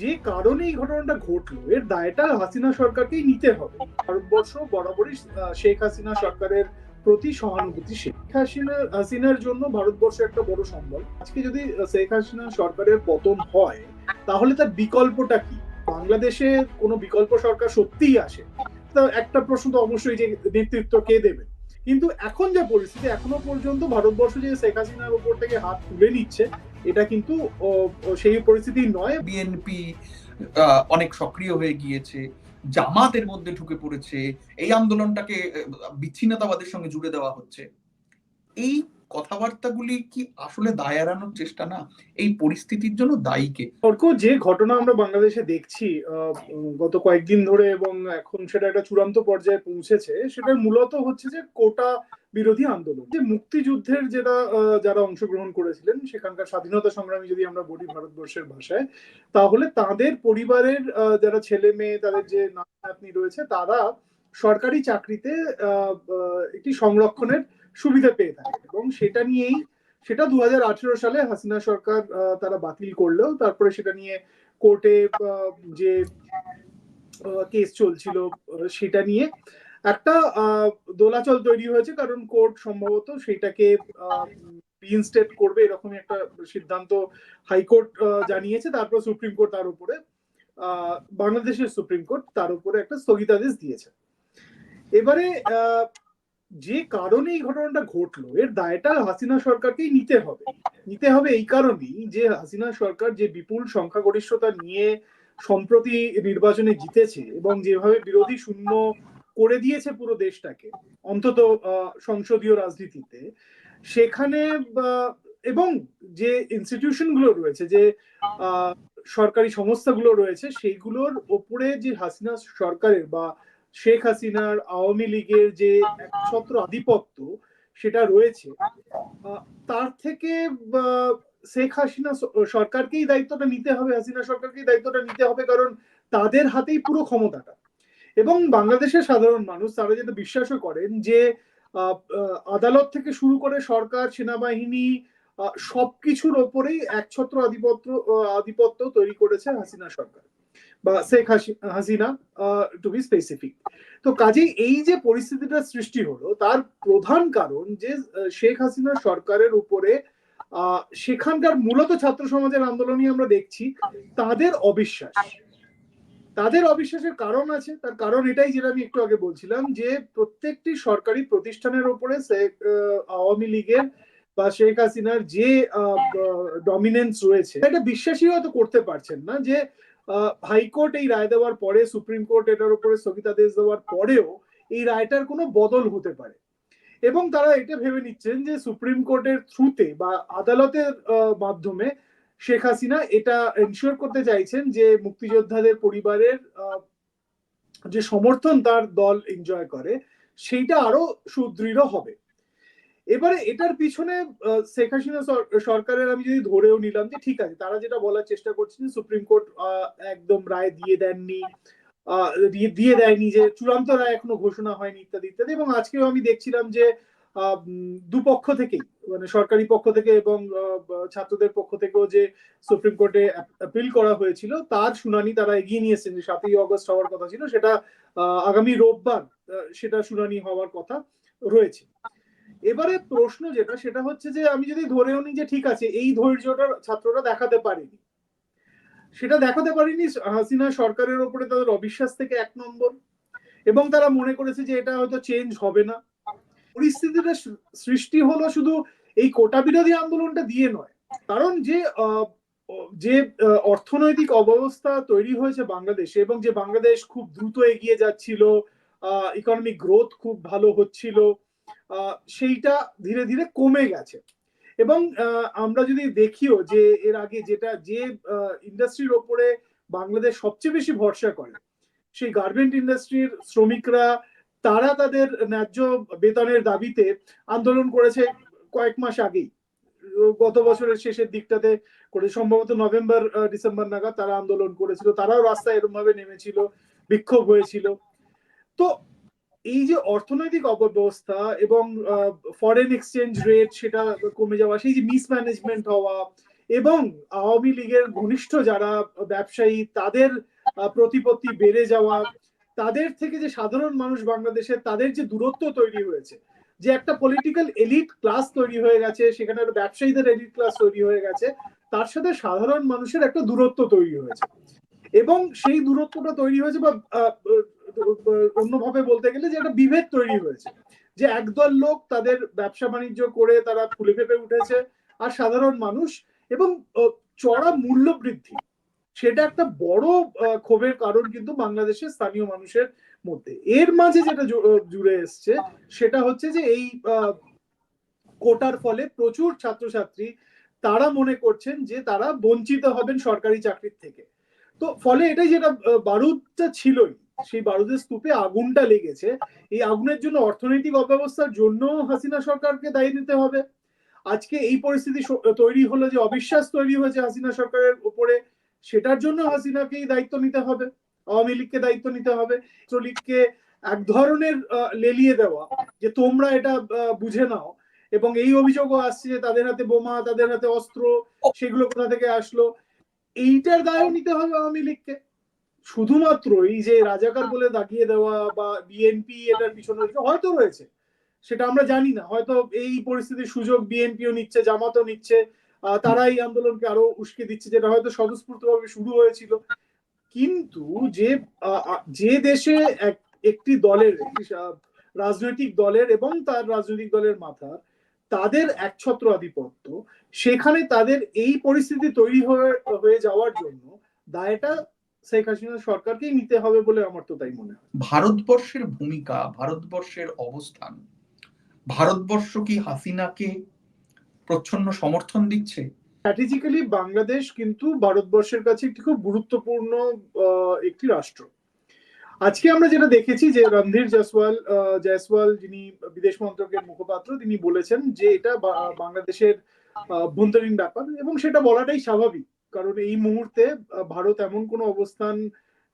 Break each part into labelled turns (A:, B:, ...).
A: যে কারণে এই ঘটনাটা ঘটলো, এর দায়টা হাসিনা সরকারকেই নিতে হবে। ভারতবর্ষ বরাবরই শেখ হাসিনা সরকারের প্রতি সহানুভূতি, শেখ হাসিনা, হাসিনার জন্য ভারতবর্ষ একটা বড় সম্বল। আজকে যদি শেখ হাসিনা সরকারের পতন হয়, তাহলে তার বিকল্পটা কি? বাংলাদেশে কোনো বিকল্প সরকার সত্যিই আসে তা একটা প্রশ্ন তো অবশ্যই যে, নেতৃত্ব কে দেবে? কিন্তু এখন যা পরিস্থিতি, এখনও পর্যন্ত ভারতবর্ষ যে শেখ হাসিনার উপর থেকে হাত তুলে নিচ্ছে এটা কিন্তু সেই পরিস্থিতি নয়।
B: বিএনপি অনেক সক্রিয় হয়ে গিয়েছে জামাতের মধ্যে ঢুকে পড়েছে এই আন্দোলনটাকে বিচ্ছিন্নতাবাদের সঙ্গে জুড়ে দেওয়া হচ্ছে। এই কথাবার্তাগুলি কি আসলে দায় এড়ানোর চেষ্টা না? এই পরিস্থিতির জন্য দায়ী কে?
A: অর্ক যে ঘটনা আমরা বাংলাদেশে দেখছি আহ, গত কয়েকদিন ধরে এবং এখন সেটা একটা চূড়ান্ত পর্যায়ে পৌঁছেছে সেটা মূলত হচ্ছে যে কোটা বিরোধী আন্দোলন। যে মুক্তিযুদ্ধের যেটা যারা অংশগ্রহণ করেছিলেন, সেখানকার স্বাধীনতা সংগ্রামী যদি আমরা বলি ভারতবর্ষের ভাষায়, তাহলে তাদের পরিবারের যারা ছেলে মেয়ে, তাদের যে নাতনি রয়েছে, তারা সরকারি চাকরিতে একটি সংরক্ষণের সুবিধা পেয়ে থাকে। এবং সেটা নিয়েই, সেটা দু হাজার আঠেরো সালে হাসিনা সরকার তারা বাতিল করলেও, তারপরে সেটা নিয়ে কোর্টে যে কেস চলছিল সেটা নিয়ে একটা দোলাচল তৈরি হয়েছে, কারণ কোর্ট সম্ভবত সেটাকে রিইনস্টেট করবে এরকমই একটা সিদ্ধান্ত হাইকোর্ট জানিয়েছে, তারপর সুপ্রিম কোর্ট তার উপরে বাংলাদেশের সুপ্রিম কোর্ট তার উপরে একটা স্থগিতাদেশ দিয়েছে। এবারে যে কারণে এই ঘটনাটা ঘটলো, এর দায়টা হাসিনা সরকারকেই নিতে হবে। নিতে হবে এই কারণেই যে হাসিনা সরকার যে বিপুল সংখ্যাগরিষ্ঠতা নিয়ে সম্প্রতি নির্বাচনে জিতেছে এবং যেভাবে বিরোধী শূন্য করে দিয়েছে পুরো দেশটাকে, অন্তত সংসদীয় রাজনীতিতে। সেখানে এবং যে ইনস্টিটিউশনগুলো রয়েছে, যে সরকারি সংস্থাগুলো রয়েছে, সেইগুলোর ওপরে যে হাসিনা সরকারের বা শেখ হাসিনার আওয়ামী লীগের যে একছত্র আধিপত্য সেটা রয়েছে তার থেকে শেখ হাসিনা সরকারকেই দায়িত্বটা নিতে হবে, হাসিনা সরকারকেই দায়িত্বটা নিতে হবে, কারণ তাদের হাতেই পুরো ক্ষমতাটা। এবং বাংলাদেশের সাধারণ মানুষ তারা যেটা বিশ্বাসও করেন যে আদালত থেকে শুরু করে সরকার, সেনাবাহিনী সবকিছুর ওপরেই একছত্র আধিপত্য আধিপত্য তৈরি করেছে হাসিনা সরকার বা শেখ হাসি- হাসিনা টু বি স্পেসিফিক তো কাজেই এই যে পরিস্থিতিটা সৃষ্টি হলো, তার প্রধান কারণ যে শেখ হাসিনা সরকারের উপরে সেখানকার মূলত ছাত্র সমাজের আন্দোলনই আমরা দেখছি, তাদের অবিশ্বাস। তাদের অবিশ্বাসের কারণ আছে। তার কারণ এটাই যেটা আমি একটু আগে বলছিলাম যে, প্রত্যেকটি সরকারি প্রতিষ্ঠানের উপরে আওয়ামী লীগের বা শেখ হাসিনার যে ডমিনেন্স রয়েছে এটা বিশ্বাসই হয়তো করতে পারছেন না যে হাইকোর্ট এই রায় দেওয়ার পরে, সুপ্রিম কোর্ট এটার উপরে স্থগিতাদেশ দেওয়ার পরেও এই রায়টার কোনো বদল হতে পারে। এবং তারা এটা ভেবে নিচ্ছেন যে, সুপ্রিম কোর্টের থ্রুতে বা আদালতের মাধ্যমে শেখ হাসিনা এটা এনশিওর করতে চাইছেন যে মুক্তিযোদ্ধাদের পরিবারের যে সমর্থন তার দল এনজয় করে, সেইটা আরও সুদৃঢ় হবে। এবারে এটার পিছনে শেখ হাসিনা সরকারের আমি যদি ধরেও নিলাম যে ঠিক আছে, তারা যেটা বলার চেষ্টা করছেন, সুপ্রিম কোর্ট একদম রায় দিয়ে দেননি দিয়ে দিয়ে দেয়নি যে চূড়ান্ত রায় এখনও ঘোষণা হয়নি ইত্যাদি ইত্যাদি, এবং আজকেও আমি দেখছিলাম যে দুপক্ষ থেকেই মানে সরকারি পক্ষ থেকে এবং ছাত্রদের পক্ষ থেকেও যে সুপ্রিম কোর্টে অ্যাপিল করা হয়েছিল, তার শুনানি তারা এগিয়ে নিয়েছেন যে সাতই অগস্ট হওয়ার কথা ছিল, সেটা আগামী রোববার সেটা শুনানি হওয়ার কথা রয়েছে। এবারে প্রশ্ন যেটা, সেটা হচ্ছে যে আমি যদি ধরেও নিই যে ঠিক আছে, এই ধৈর্যটা ছাত্ররা দেখাতে পারেনি। সেটা দেখাতে পারেনি হাসিনা সরকারের ওপরে তাদের অবিশ্বাস থেকে এক নম্বর। এবং তারা মনে করেছে যে এটা হয়তো চেঞ্জ হবে না। পরিস্থিতিটা সৃষ্টি হলো শুধু এই কোটা বিরোধী আন্দোলনটা দিয়ে নয়। কারণ যে যে অর্থনৈতিক অবস্থা তৈরি হয়েছে বাংলাদেশে এবং যে বাংলাদেশ খুব দ্রুত এগিয়ে যাচ্ছিল ইকোনমিক গ্রোথ খুব ভালো হচ্ছিল সেইটা ধীরে ধীরে কমে গেছে। এবং আমরা যদি দেখিও যে এর আগে যেটা, যে ইন্ডাস্ট্রির ওপরে বাংলাদেশ সবচেয়ে বেশি ভরসা করে, সেই গার্মেন্ট ইন্ডাস্ট্রির শ্রমিকরা তারা তাদের ন্যায্য বেতনের দাবিতে আন্দোলন করেছে কয়েক মাস আগেই। গত বছরের শেষের দিকটাতে করে সম্ভবত নভেম্বর ডিসেম্বর নাগাদ তারা আন্দোলন করেছিল। তারাও রাস্তায় এরকম ভাবে নেমেছিল, বিক্ষোভ হয়েছিল। তো এই যে অর্থনৈতিক অব্যবস্থা এবং ফরেন এক্সচেঞ্জ রেট সেটা কমে যাওয়া, সেই যে মিসম্যানেজমেন্ট হওয়া এবং আওয়ামী লীগের ঘনিষ্ঠ যারা ব্যবসায়ী, তাদের প্রতিপত্তি বেড়ে যাওয়া তাদের থেকে যে সাধারণ মানুষ বাংলাদেশে, তাদের যে দূরত্ব তৈরি হয়েছে, যে একটা পলিটিক্যাল এলিট ক্লাস তৈরি হয়ে গেছে, সেখানে ব্যবসায়ীদের এলিট ক্লাস তৈরি হয়ে গেছে, তার সাথে সাধারণ মানুষের একটা দূরত্ব তৈরি হয়েছে। এবং সেই দূরত্বটা তৈরি হয়েছে বা অন্যভাবে বলতে গেলে যে একটা বিভেদ তৈরি হয়েছে, যে একদল লোক তাদের ব্যবসা বাণিজ্য করে তারা ফুলে ফেপে উঠেছে, আর সাধারণ মানুষ এবং চড়া মূল্য বৃদ্ধি। সেটা একটা বড় ক্ষোভের কারণ কিন্তু বাংলাদেশের স্থানীয় মানুষের মধ্যে। এর মাঝে যেটা জুড়ে এসছে সেটা হচ্ছে যে এই কোটার ফলে প্রচুর ছাত্রছাত্রী তারা মনে করছেন যে তারা বঞ্চিত হবেন সরকারি চাকরির থেকে। তো ফলে এটাই যেটা বারুদটা ছিলই সেই বারুদের স্তূপে আগুনটা লেগেছে। এই আগুনের জন্য অর্থনৈতিক অব্যবস্থার জন্য হাসিনা সরকারকে দায়ী দিতে হবে। আজকে এই পরিস্থিতি তৈরি হলো যে অবিশ্বাস তৈরি হয়েছে হাসিনা সরকারের উপরে। সেটার জন্য হাসিনাকেই দায়িত্ব নিতে হবে, আওয়ামী লীগকে দায়িত্ব নিতে হবে ছাত্রলীগকে এক ধরনের লেলিয়ে দেওয়া, যে তোমরা এটা বুঝে নাও। এবং এই অভিযোগও আসছে যে তাদের হাতে বোমা, তাদের হাতে অস্ত্র, সেগুলো কোথা থেকে আসলো? এইটার দায়ও নিতে হবে আওয়ামী লীগকে। শুধুমাত্র এই যে রাজাকার বলে দাগিয়ে দেওয়া বা বিএনপি এটার পিছনে হয়তো রয়েছে, সেটা আমরা জানি না। হয়তো এই পরিস্থিতির সুযোগ বিএনপিও নিচ্ছে, জামাতও নিচ্ছে তারা এই আন্দোলনকে আরও উস্কে দিচ্ছে, যেটা হয়তো স্বতঃস্ফূর্তভাবে শুরু হয়েছিল। কিন্তু যে যে দেশে এক- একটি দলের রাজনৈতিক দলের এবং তার রাজনৈতিক দলের মাথা, তাদের একছত্র আধিপত্য, সেখানে তাদের এই পরিস্থিতি তৈরি হয়ে যাওয়ার জন্য দায়টা শেখ হাসিনা সরকারকেই নিতে হবে বলে আমার তো তাই মনে হয়।
B: ভারতবর্ষের ভূমিকা, ভারতবর্ষের অবস্থান, ভারতবর্ষ কি হাসিনাকে প্রচ্ছন্ন সমর্থন দিচ্ছে?
A: স্ট্র্যাটেজিক্যালি বাংলাদেশ কিন্তু ভারতবর্ষের কাছে একটি খুব গুরুত্বপূর্ণ একটি রাষ্ট্র। আজকে আমরা যেটা দেখেছি যে রণধীর জয়সওয়াল জয়সওয়াল যিনি বিদেশ মন্ত্রকের মুখপাত্র, তিনি বলেছেন যে এটা বাংলাদেশের অভ্যন্তরীণ ব্যাপার এবং সেটা বলাটাই স্বাভাবিক। কারণ এই মুহূর্তে ভারত এমন কোনো অবস্থান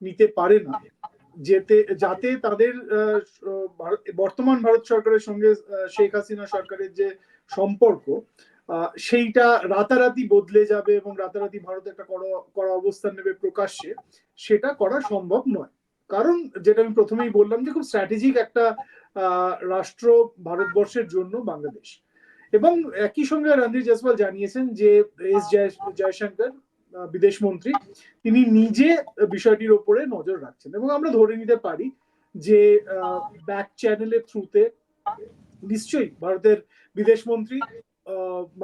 A: নিতে পারে না। যেতে, যাতে তাদের বর্তমান ভারত সরকারের সঙ্গে শেখ হাসিনা সরকারের যে সম্পর্ক সেইটা রাতারাতি বদলে যাবে এবং রাতারাতি ভারত একটা কড়া অবস্থান নেবে প্রকাশ্যে, সেটা করা সম্ভব নয়। কারণ যেটা আমি প্রথমেই বললাম যে খুব স্ট্র্যাটেজিক একটা রাষ্ট্র ভারতবর্ষের জন্য বাংলাদেশ। এবং একই সঙ্গে রণধীর জয়সওয়াল জানিয়েছেন যে এস জয়, জয়শঙ্কর বিদেশ মন্ত্রী, তিনি নিজে বিষয়টির উপরে নজর রাখছেন। এবং আমরা ধরে নিতে পারি যে ব্যাক চ্যানেলের থ্রুতে নিশ্চয়ই ভারতের বিদেশ মন্ত্রী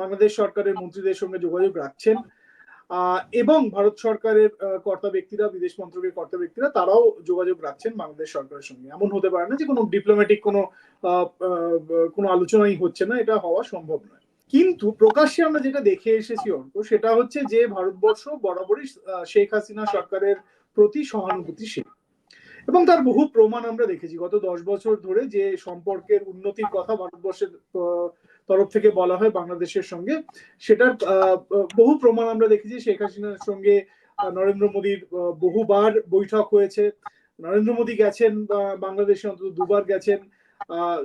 A: বাংলাদেশ সরকারের মন্ত্রীদের সঙ্গে যোগাযোগ রাখছেন। এবং ভারত সরকারের কর্তা ব্যক্তিরা, বিদেশ মন্ত্রকের কর্তা ব্যক্তিরা, তারাও যোগাযোগ রাখছেন বাংলাদেশ সরকারের সঙ্গে। এমন হতে পারে না যে, কোনো ডিপ্লোম্যাটিক কোনো কোনো আলোচনাই হচ্ছে না, এটা হওয়া সম্ভব নয়। কিন্তু প্রকাশ্যে আমরা যেটা দেখে এসেছি অর্ক সেটা হচ্ছে যে ভারতবর্ষ বরাবরই শেখ হাসিনা সরকারের প্রতি সহানুভূতিশীল। এবং তার বহু প্রমাণ আমরা দেখেছি। গত দশ বছর ধরে যে সম্পর্কের উন্নতির কথা ভারতবর্ষের তরফ থেকে বলা হয় বাংলাদেশের সঙ্গে, সেটার বহু প্রমাণ আমরা দেখেছি। শেখ হাসিনার সঙ্গে নরেন্দ্র মোদীর বহুবার বৈঠক হয়েছে। নরেন্দ্র মোদী গেছেন বাংলাদেশে অন্তত দুবার গেছেন।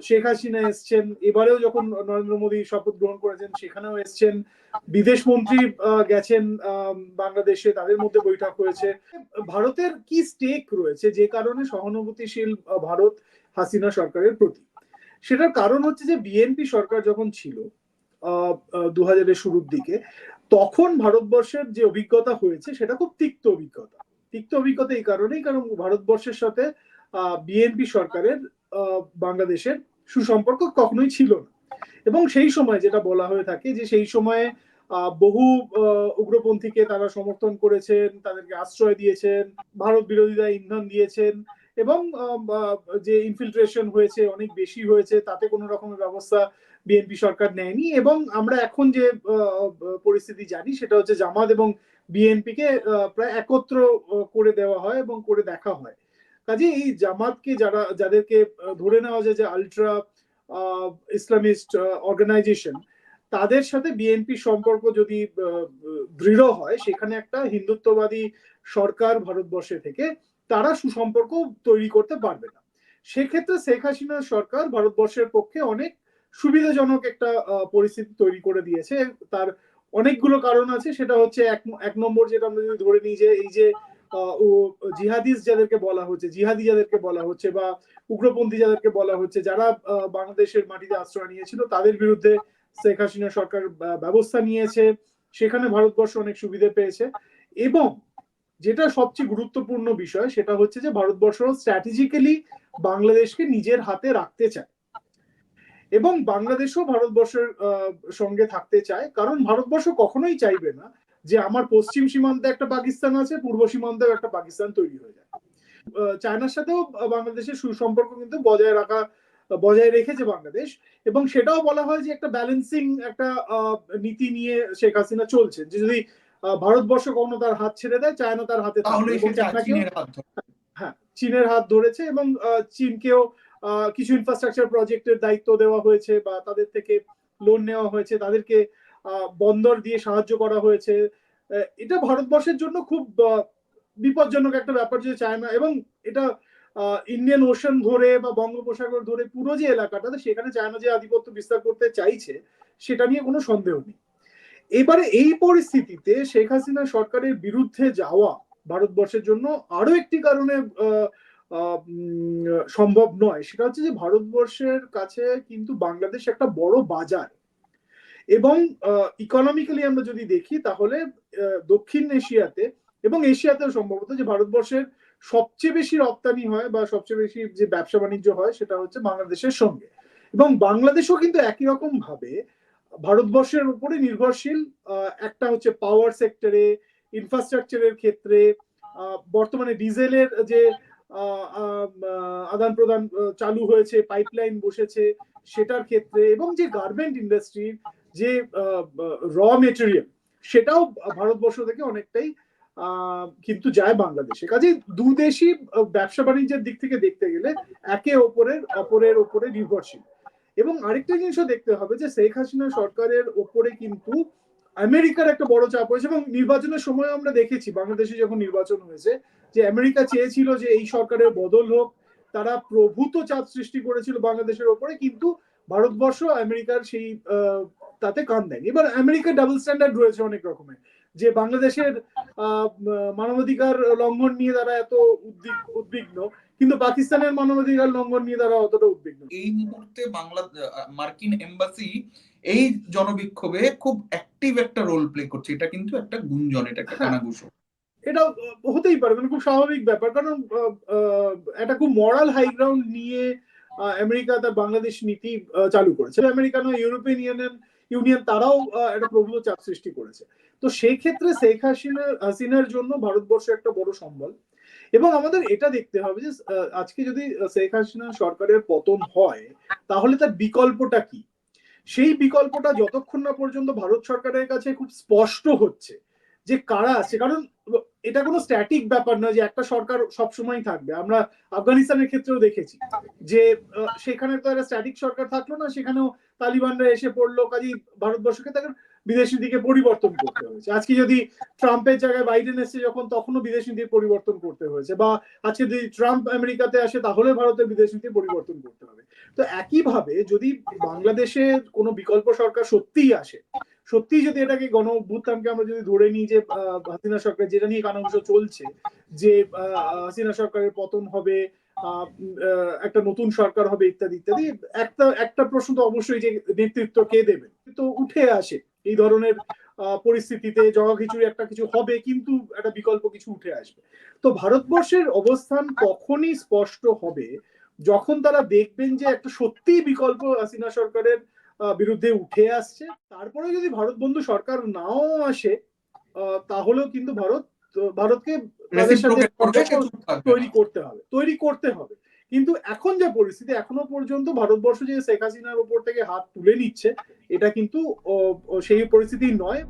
A: শেখ হাসিনা এসছেন। এবারেও যখন নরেন্দ্র মোদী শপথ গ্রহণ করেছেন, সেখানেও এসছেন। বিদেশ মন্ত্রী গেছেন বাংলাদেশে, তাদের মধ্যে বৈঠক হয়েছে। ভারতের কি স্টেক রয়েছে? যে কারণে সহানুভূতিশীল ভারত হাসিনা সরকারের প্রতি। সেটার কারণ হচ্ছে যে বিএনপি সরকার যখন ছিল দু হাজারের শুরুর দিকে, তখন ভারতবর্ষের যে অভিজ্ঞতা হয়েছে, সেটা খুব তিক্ত অভিজ্ঞতা। তিক্ত অভিজ্ঞতা এই কারণেই, কারণ ভারতবর্ষের সাথে বিএনপি সরকারের বাংলাদেশের সুসম্পর্ক কখনোই ছিল না। এবং সেই সময় যেটা বলা হয়ে থাকে যে সেই সময়ে বহু উগ্রপন্থীকে তারা সমর্থন করেছেন, তাদেরকে আশ্রয় দিয়েছেন, ভারত বিরোধীরা ইন্ধন দিয়েছেন এবং যে ইনফিল্ট্রেশন হয়েছে, অনেক বেশি হয়েছে, তাতে কোনো রকমের ব্যবস্থা বিএনপি সরকার নেয়নি এবং আমরা এখন যে পরিস্থিতি জানি সেটা হচ্ছে জামাত এবং বিএনপিকে প্রায় একত্র করে দেওয়া হয় এবং করে দেখা হয়। কাজে এই জামাতকে যারা, যাদেরকে ধরে নেওয়া যায় যে আলট্রা ইসলামিস্ট অর্গানাইজেশন তাদের সাথে বিএনপি সম্পর্ক যদি দৃঢ় হয়, সেখানে একটা হিন্দুত্ববাদী সরকার ভারতবর্ষে থেকে তারা সুসম্পর্ক তৈরি করতে পারবে না। সেক্ষেত্রে শেখ হাসিনা সরকার ভারতবর্ষের পক্ষে অনেক সুবিধাজনক একটা পরিস্থিতি তৈরি করে দিয়েছে। তার অনেকগুলো কারণ আছে। সেটা হচ্ছে এক এক নম্বর যেটা আমরা যদি ধরে নিই যে, এই যে ও জিহাদিস যাদেরকে বলা হচ্ছে, জিহাদি যাদেরকে বলা হচ্ছে বা উগ্রপন্থী যাদেরকে বলা হচ্ছে, যারা বাংলাদেশের মাটিতে আশ্রয় নিয়েছিল, তাদের বিরুদ্ধে শেখ হাসিনা সরকার ব্যবস্থা নিয়েছে। সেখানে ভারতবর্ষ অনেক সুবিধে পেয়েছে। এবং যেটা সবচেয়ে গুরুত্বপূর্ণ বিষয়, সেটা হচ্ছে যে ভারতবর্ষ স্ট্র্যাটেজিক্যালি বাংলাদেশকে নিজের হাতে রাখতে চায়। এবং বাংলাদেশও ভারতবর্ষের সঙ্গে থাকতে চায়। কারণ ভারতবর্ষ কখনোই চাইবে না যে আমার পশ্চিম সীমান্তে একটা পাকিস্তান আছে পূর্ব সীমান্তেও একটা পাকিস্তান তৈরি হয়ে যায়। চায়নার সাথেও বাংলাদেশের সুসম্পর্ক কিন্তু বজায় রাখা বজায় রেখেছে বাংলাদেশ। এবং সেটাও বলা হয় যে একটা ব্যালেন্সিং একটা নীতি নিয়ে শেখ হাসিনা চলছে যে যদি ভারতবর্ষ কখনো তার হাত ছেড়ে দেয় চায়না তার হাতে হ্যাঁ চীনের হাত ধরেছে এবং চীনকেও আহ, কিছু ইনফ্রাস্ট্রাকচার প্রজেক্টের দায়িত্ব দেওয়া হয়েছে বা তাদের থেকে লোন নেওয়া হয়েছে তাদেরকে বন্দর দিয়ে সাহায্য করা হয়েছে। এটা ভারতবর্ষের জন্য খুব বিপজ্জনক একটা ব্যাপার যে চায়না এবং এটা ইন্ডিয়ান ওশান ধরে বা বঙ্গোপসাগর ধরে পুরো যে এলাকাটা সেখানে চায়না যে আধিপত্য বিস্তার করতে চাইছে, সেটা নিয়ে কোনো সন্দেহ নেই। এবারে এই পরিস্থিতিতে শেখ হাসিনা সরকারের বিরুদ্ধে যাওয়া ভারতবর্ষের জন্য আরও একটি কারণে সম্ভব নয়। সেটা হচ্ছে যে ভারতবর্ষের কাছে কিন্তু বাংলাদেশ একটা বড় বাজার। এবং ইকোনমিক্যালি আমরা যদি দেখি তাহলে দক্ষিণ এশিয়াতে এবং এশিয়াতেও সম্ভবত যে ভারতবর্ষের সবচেয়ে বেশি রপ্তানি হয় বা সবচেয়ে বেশি যে ব্যবসা বাণিজ্য হয় সেটা হচ্ছে বাংলাদেশের সঙ্গে। এবং বাংলাদেশও কিন্তু একই রকম ভাবে ভারতবর্ষের উপরে নির্ভরশীল একটা হচ্ছে পাওয়ার সেক্টরে ইনফ্রাস্ট্রাকচারের ক্ষেত্রে বর্তমানে ডিজেলের যে আদান প্রদান চালু হয়েছে পাইপলাইন বসেছে সেটার ক্ষেত্রে এবং যে গার্মেন্ট ইন্ডাস্ট্রির যে র মেটেরিয়াল সেটাও ভারতবর্ষ থেকে অনেকটাই কিন্তু যায় বাংলাদেশে। কাজে দু দেশই ব্যবসা বাণিজ্যের দিক থেকে দেখতে গেলে একে অপরের অপরের ওপরে নির্ভরশীল। এবং আরেকটা জিনিসও দেখতে হবে যে, শেখ হাসিনা সরকারের ওপরে কিন্তু আমেরিকার একটা বড় চাপ হয়েছে এবং নির্বাচনের সময় আমরা দেখেছি, বাংলাদেশে যখন নির্বাচন হয়েছে, যে আমেরিকা চেয়েছিল যে এই সরকারের বদল হোক, তারা প্রভূত চাপ সৃষ্টি করেছিল বাংলাদেশের ওপরে, কিন্তু ভারতবর্ষ আমেরিকার সেই তাতে কান দেয়নি। এবার আমেরিকার ডাবল স্ট্যান্ডার্ড রয়েছে অনেক রকমের যে বাংলাদেশের মানবাধিকার লঙ্ঘন নিয়ে তারা এত উদ্বিগ্ন কিন্তু পাকিস্তানের মানবাধিকার লঙ্ঘন নিয়ে তারা অতটা উদ্বিগ্ন
B: এই মুহূর্তে বাংলা মার্কিন এম্বাসি এই জনবিক্ষোভে খুব অ্যাক্টিভ একটা রোল প্লে করছে। এটা কিন্তু একটা গুঞ্জন এটা একটা
A: হ্যাঁ।
B: কানাঘুষো।
A: এটা হতেই পারে মানে খুব স্বাভাবিক ব্যাপার। কারণ একটা খুব মরাল হাই গ্রাউন্ড নিয়ে আমেরিকা তার বাংলাদেশ নীতি চালু করেছে। আমেরিকান ইউরোপিয়ান ইউনিয়ন ইউনিয়ন তারাও একটা প্রভূত চাপ সৃষ্টি করেছে। তো সেই ক্ষেত্রে শেখ হাসিনা, হাসিনার জন্য ভারতবর্ষ একটা বড় সম্বল। এবং আমাদের এটা দেখতে হবে যে আজকে যদি শেখ হাসিনা সরকারের পতন হয়, তাহলে তার বিকল্পটা কি? সেই বিকল্পটা যতক্ষণ না পর্যন্ত ভারত সরকারের কাছে খুব স্পষ্ট হচ্ছে যে কারা আছে, কারণ এটা কোনো স্ট্যাটিক ব্যাপার না যে একটা সরকার সবসময় থাকবে। আমরা আফগানিস্তানের ক্ষেত্রেও দেখেছি যে সেখানে তো একটা স্ট্যাটিক সরকার থাকল না, সেখানেও তালিবানরা এসে পড়ল কাজী ভারতবর্ষকে তাকে বিদেশ নীতিকে পরিবর্তন করতে হয়েছে। আজকে যদি ট্রাম্পের জায়গায় বাইডেন এসছে যখন, তখনও বিদেশ নীতির পরিবর্তন করতে হয়েছে। বা আজকে যদি ট্রাম্প আমেরিকাতে আসে, তাহলে ভারতের বিদেশ নীতি পরিবর্তন করতে হবে। তো একইভাবে যদি বাংলাদেশে কোনো বিকল্প সরকার সত্যিই আসে সত্যি যদি এটাকে গণ অভ্যুত্থানকে আমরা যদি ধরে নিই যে হাসিনা সরকার যেটা নিয়ে কানাঘুষ চলছে, যে হাসিনা সরকারের পতন হবে একটা নতুন সরকার হবে ইত্যাদি ইত্যাদি, একটা একটা প্রশ্ন তো অবশ্যই যে নেতৃত্ব কে দেবে? তো উঠে আসে এই ধরনের পরিস্থিতিতে জগা খিচুড়ি একটা কিছু হবে, কিন্তু একটা বিকল্প কিছু উঠে আসবে। তো ভারতবর্ষের অবস্থান কখনই স্পষ্ট হবে যখন তারা দেখবেন যে একটা সত্যিই বিকল্প হাসিনা সরকারের বিরুদ্ধে উঠে আসছে। তারপরে যদি ভারত বন্ধু সরকার নাও আসে তাহলেও কিন্তু ভারত ভারতকে তাদের সাথে তৈরি করতে হবে তৈরি করতে হবে। কিন্তু এখন যে পরিস্থিতি এখনও পর্যন্ত ভারতবর্ষ যে শেখ হাসিনার উপর থেকে হাত তুলে নিচ্ছে এটা কিন্তু সেই পরিস্থিতি নয়।